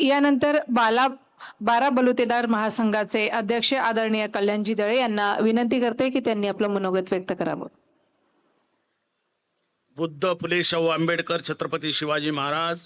यानंतर बाला बारा बलुतेदार महासंघाचे अध्यक्ष आदरणीय कल्याणजी दळे यांना विनंती करते की त्यांनी आपलं मनोगत व्यक्त करावं. बुद्ध फुले शाहू आंबेडकर छत्रपती शिवाजी महाराज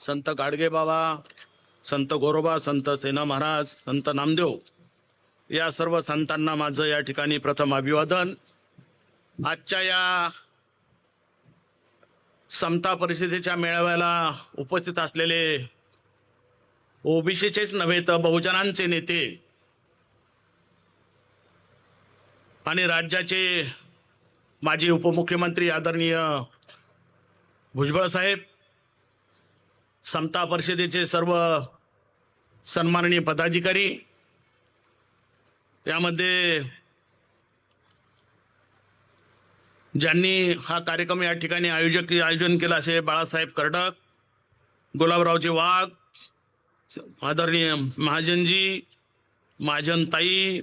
संत गाडगे बाबा संत गोरोबा संत सेना महाराज संत नामदेव या सर्व संतांना माझं या ठिकाणी प्रथम अभिवादन. आजच्या या समता परिषदेच्या मेळाव्याला उपस्थित असलेले ओबीसीचेच नव्हे तर बहुजनांचे नेते आणि राज्याचे माजी उपमुख्यमंत्री आदरणीय भुजबळ साहेब समता परिषदेचे सर्व सन्माननीय पदाधिकारी यामध्ये ज्यांनी हा कार्यक्रम या ठिकाणी आयोजक आयोजन केला असे बाळासाहेब कर्डक गुलाबरावजी वाघ आदरणीय महाजनजी महाजनताई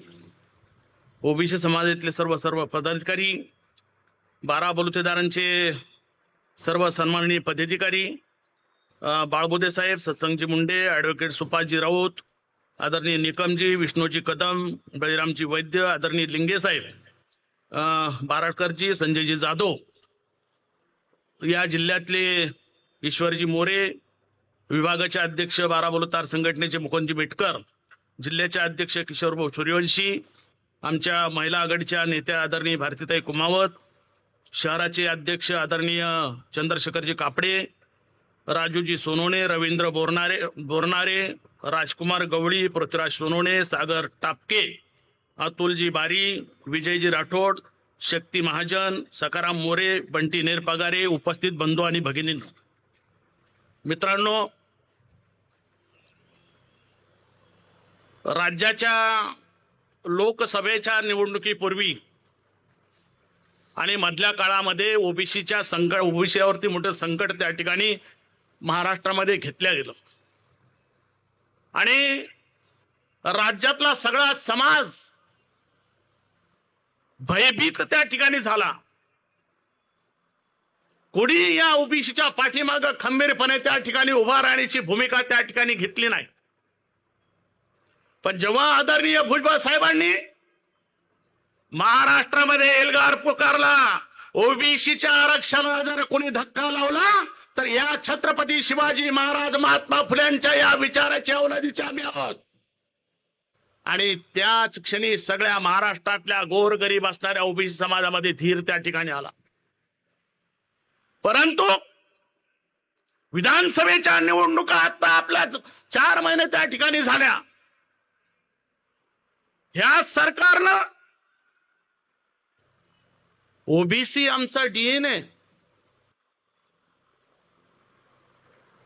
ओबीसी समाजातले सर्व सर्व पदाधिकारी बारा बलुतेदारांचे सर्व सन्माननीय पदाधिकारी अ, बाळबुदे साहेब सत्संगजी मुंडे ॲडव्होकेट सुपाजी राऊत आदरणीय निकमजी विष्णूजी कदम बळीरामजी वैद्य आदरणीय लिंगे साहेब. अ, बाराडकरजी संजयजी जाधव या जिल्ह्यातले ईश्वरजी मोरे विभागाचे अध्यक्ष बारा बलुतार संघटनेचे मुकुंदजी बेटकर जिल्ह्याचे अध्यक्ष किशोरभाऊ सूर्यवंशी आमच्या महिला आघाडीच्या नेत्या आदरणीय भारतीताई कुमावत शहराचे अध्यक्ष आदरणीय चंद्रशेखरजी कापडे राजूजी सोनवणे रवींद्र बोरनारे बोरनारे राजकुमार गवळी पृथ्वीराज सोनवणे सागर टापके अतुलजी बारी विजयजी राठोड शक्ती महाजन सकाराम मोरे बंटी नेरपगारे उपस्थित बंधू आणि भगिनींनो. मित्रांनो राज्याच्या लोकसभेच्या निवडणुकीपूर्वी आणि मधल्या काळामध्ये ओबीसीच्या संकट ओबीसीवरती मोठं संकट त्या ठिकाणी महाराष्ट्रामध्ये घेतल्या गेलं. आणि राज्यातला सगळा समाज भयभीत त्या ठिकाणी झाला. कोणी या ओबीसीच्या पाठीमाग खंबीरपणे त्या ठिकाणी उभा राहण्याची भूमिका त्या ठिकाणी घेतली नाही. पण जेव्हा आदरणीय भुजबळ साहेबांनी महाराष्ट्रामध्ये एल्गार पुकारला ओबीसीच्या आरक्षणाला जर कोणी धक्का लावला तर या छत्रपती शिवाजी महाराज महात्मा फुल्यांच्या या विचाराच्या अवलादीचे आम्ही आहोत. आणि त्याच क्षणी सगळ्या महाराष्ट्रातल्या गोरगरीब असणाऱ्या ओबीसी समाजामध्ये धीर त्या ठिकाणी आला. परंतु विधानसभेच्या निवडणुका आता आपल्या चार महिने त्या ठिकाणी झाल्या. ह्या सरकारनं ओबीसी आमचा डीएनए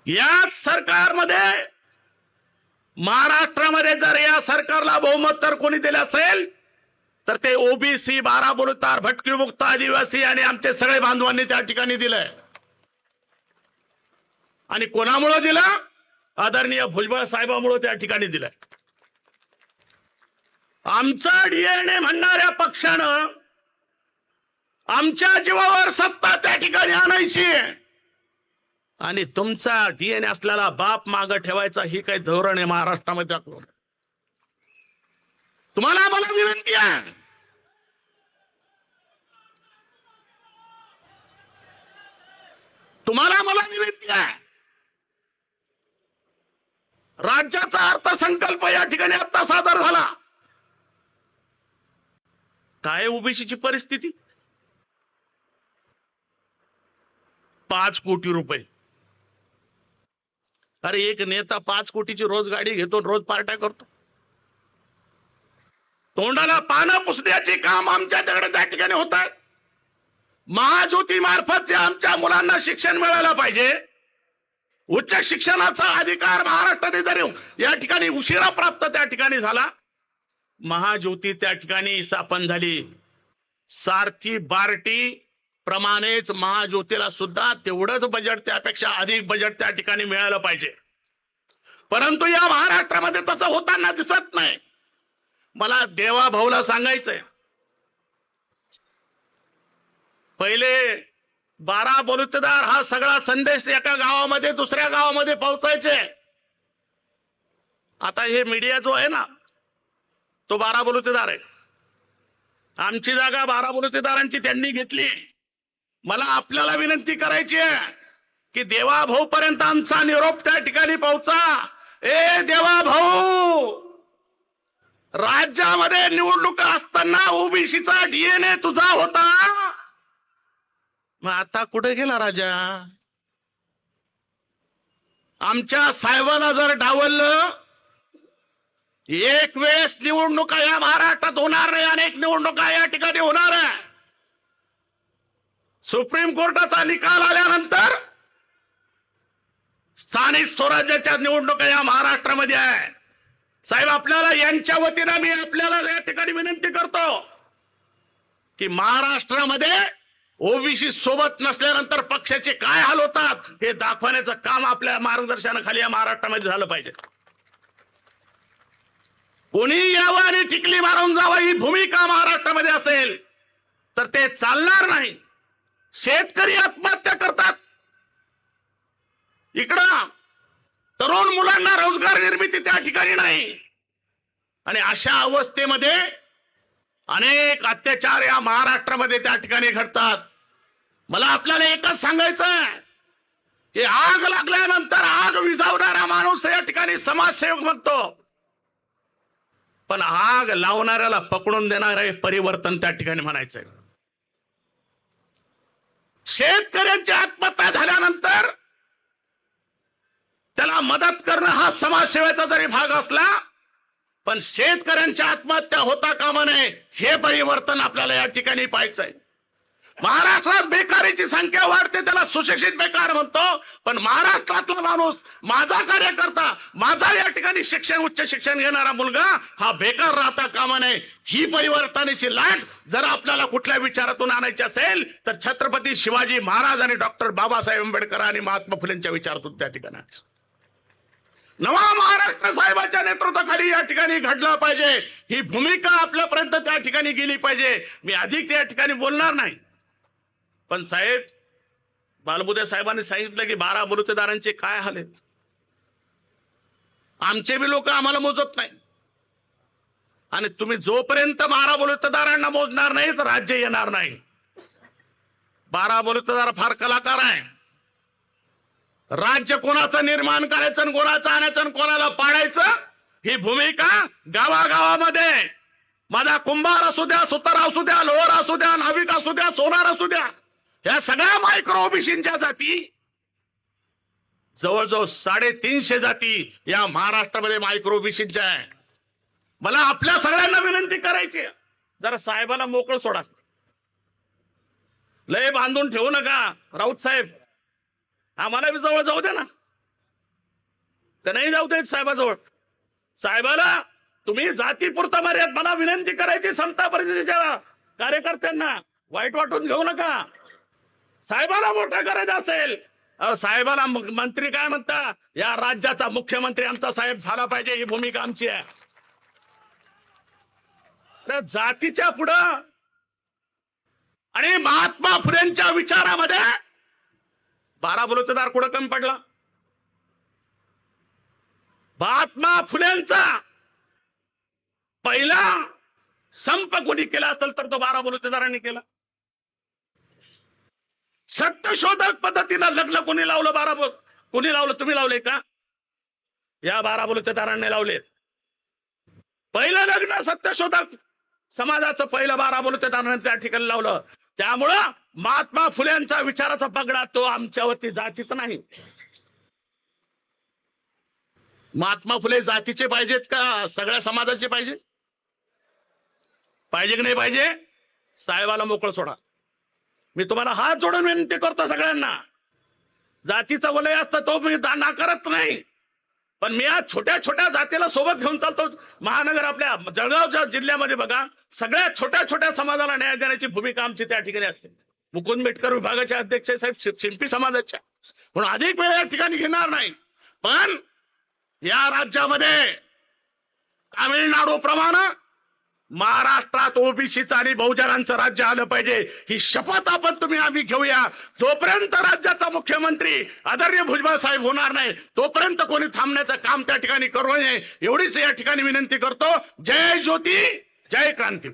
याच सरकारमध्ये महाराष्ट्रामध्ये जर या सरकारला बहुमत तर कोणी दिलं असेल तर ते ओबीसी बारा बोलतार भटकी मुक्त आदिवासी आणि आमचे सगळे बांधवांनी त्या ठिकाणी दिलंय. आणि कोणामुळं दिलं? आदरणीय भुजबळ साहेबामुळं त्या ठिकाणी दिलंय. आमचा डीएनए म्हणणाऱ्या पक्षानं आमच्या जीवावर सत्ता त्या ठिकाणी आणायची आणि तुमचा डीएनए असलेला बाप माग ठेवायचा ही काही धोरण आहे महाराष्ट्रामध्ये. तुम्हाला मला विनंती आहे. तुम्हाला मला विनंती आहे. राज्याचा अर्थसंकल्प या ठिकाणी आता सादर झाला. काय ओबीसीची परिस्थिती? पाच कोटी रुपये. अरे एक नेता पाच कोटीची रोज गाडी घेतो रोज पार्ट्या करतो. तोंडाला पानं पुसण्याचे काम आमच्या त्या ठिकाणी होत आहे. महाज्योती मार्फत जे आमच्या मुलांना शिक्षण मिळालं पाहिजे उच्च शिक्षणाचा अधिकार महाराष्ट्राने जरी या ठिकाणी उशिरा प्राप्त त्या ठिकाणी झाला महाज्योती त्या ठिकाणी स्थापन झाली. सारथी बार्टी प्रमाणेच महाज्योतीला सुद्धा तेवढंच बजेट त्यापेक्षा अधिक बजेट त्या ठिकाणी मिळालं पाहिजे. परंतु या महाराष्ट्रामध्ये तसं होताना दिसत नाही. मला देवा भाऊला सांगायचंय. पहिले बारा बलुतेदार हा सगळा संदेश एका गावामध्ये दुसऱ्या गावामध्ये पोहोचायचे. आता हे मीडिया जो आहे ना तो बारा बलुतेदार आहे. आमची जागा बारा बलुतेदारांची त्यांनी घेतली. मला आपल्याला विनंती करायची आहे की देवा भाऊ पर्यंत आमचा निरोप त्या ठिकाणी पोहोचा. ए देवा भाऊ राज्यामध्ये निवडणुका असताना ओबीसीचा डीएनए तुझा होता? मग आता कुठे गेला राजा? आमच्या साहेबांना जर डावललं एक वेळेस निवडणुका या महाराष्ट्रात होणार नाही अनेक निवडणुका या ठिकाणी होणार आहे. सुप्रीम कोर्टाचा निकाल आल्यानंतर स्थानिक स्वराज्याच्या निवडणुका या महाराष्ट्रामध्ये आहे. साहेब आपल्याला यांच्या वतीनं मी आपल्याला या ठिकाणी विनंती करतो की महाराष्ट्रामध्ये ओबीसी सोबत नसल्यानंतर पक्षाचे काय हाल होतात हे दाखवण्याचं काम आपल्या मार्गदर्शनाखाली या महाराष्ट्रामध्ये झालं पाहिजे. कोणी यावं आणि टिकली मारून जावं ही भूमिका महाराष्ट्रामध्ये असेल तर ते चालणार नाही. शेतकरी आत्महत्या करतात. इकडं तरुण मुलांना रोजगार निर्मिती त्या ठिकाणी नाही. आणि अशा अवस्थेमध्ये अनेक अत्याचार या महाराष्ट्रामध्ये त्या ठिकाणी घडतात. मला आपल्याला एकच सांगायचं की आग लागल्यानंतर आग विझवणारा माणूस या ठिकाणी समाजसेवक म्हणतो पण आग लावणाऱ्याला पकडून देणार आहे परिवर्तन त्या ठिकाणी म्हणायचंय. शेतकऱ्यांची आत्महत्या झाल्यानंतर त्याला मदत करणं हा समाजसेवेचा जरी भाग असला पण शेतकऱ्यांच्या आत्महत्या होता कामा नये हे परिवर्तन आपल्याला या ठिकाणी पाहायचं आहे महाराष्ट्रात बेकारीची संख्या वाढते त्याला सुशिक्षित बेकार म्हणतो. पण महाराष्ट्रातला माणूस माझा कार्यकर्ता माझा या ठिकाणी शिक्षण उच्च शिक्षण घेणारा मुलगा हा बेकार राहता कामा नये. ही परिवर्तनाची लाट जर आपल्याला कुठल्या विचारातून आणायची असेल तर छत्रपती शिवाजी महाराज आणि डॉक्टर बाबासाहेब आंबेडकर आणि महात्मा फुलेंच्या विचारातून त्या ठिकाणी नवा महाराष्ट्र साहेबांच्या नेतृत्वाखाली या ठिकाणी घडला पाहिजे. ही भूमिका आपल्यापर्यंत त्या ठिकाणी गेली पाहिजे. मी अधिक त्या ठिकाणी बोलणार नाही. पण साहेब बालबुदे साहेबांनी सांगितलं की बारा बलुतेदारांचे काय हाल आहेत? आमचे बी लोक आम्हाला मोजत नाही आणि तुम्ही जोपर्यंत बारा बलुतेदारांना मोजणार नाही तर राज्य येणार नाही. बारा बलुतेदार फार कलाकार आहे. राज्य कोणाचं निर्माण करायचं आणि कोणाचं आणायचं आणि कोणाला पाडायचं ही भूमिका गावागावामध्ये. माझा कुंभार असू द्या सुतार असू द्या लोहर असू द्या नाविक असू द्या सोनार असू द्या. ह्या सगळ्या मायक्रो ओबीसीच्या जाती जवळजवळ साडेतीनशे जाती या महाराष्ट्रामध्ये मायक्रो ओबीसीच्या आहे. मला आपल्या सगळ्यांना विनंती करायची जरा साहेबाला मोकळं सोडा. लय बांधून ठेवू नका राऊत साहेब. आम्हाला बी जवळ जाऊ दे ना. ते नाही जाऊ देत साहेबाजवळ. साहेबाला तुम्ही जातीपुरता मर्याद मला विनंती करायची समता परिषदेच्या कार्यकर्त्यांना. वाईट वाटून घेऊ नका. साहेबाला मोठं करायचं असेल. साहेबाला मंत्री काय म्हणता? या राज्याचा मुख्यमंत्री आमचा साहेब झाला पाहिजे ही भूमिका आमची आहे. तर जातीच्या पुढं आणि महात्मा फुलेंच्या विचारामध्ये बारा बलुतेदार कुठं कमी पडला? महात्मा फुलेंचा पहिला संप कोणी केला असेल तर तो बारा बलुतेदारांनी केला. शोधक पद्धतीनं लग्न कोणी लावलं बारा बोल? कोणी लावलं? तुम्ही लावले का? या बारा बलुतेदारांनी लावले पहिलं लग्न सत्यशोधक समाजाचं पहिलं बारा बलुतेदारांनी त्या ठिकाणी लावलं. त्यामुळं महात्मा फुलेंचा विचाराचा पगडा तो आमच्यावरती जातीचा नाही. महात्मा फुले जातीचे पाहिजेत का? सगळ्या समाजाचे पाहिजे? पाहिजे की नाही पाहिजे? साहेबाला मोकळं सोडा. मी तुम्हाला हात जोडून विनंती करतो सगळ्यांना. जातीचा वलय असतं तो मी नाकारत नाही. पण मी या छोट्या छोट्या जातीला सोबत घेऊन चालतो. महानगर आपल्या जळगावच्या जिल्ह्यामध्ये बघा सगळ्या छोट्या छोट्या समाजाला न्याय देण्याची भूमिका आमची त्या ठिकाणी असते. मुकुंद मेटकर विभागाचे अध्यक्ष साहेब शिंपी समाजाच्या. म्हणून अधिक वेळ या ठिकाणी घेणार नाही. पण या राज्यामध्ये तामिळनाडू प्रमाणे महाराष्ट्रात ओबीसीचं आणि बहुजनांचं राज्य आलं पाहिजे. ही शपथ आपण तुम्ही आम्ही घेऊया. जोपर्यंत राज्याचा मुख्यमंत्री आदरणीय भुजबळ साहेब होणार नाही तोपर्यंत कोणी थांबण्याचं काम त्या ठिकाणी करू नये. एवढीच या ठिकाणी विनंती करतो. जय ज्योती जय क्रांती.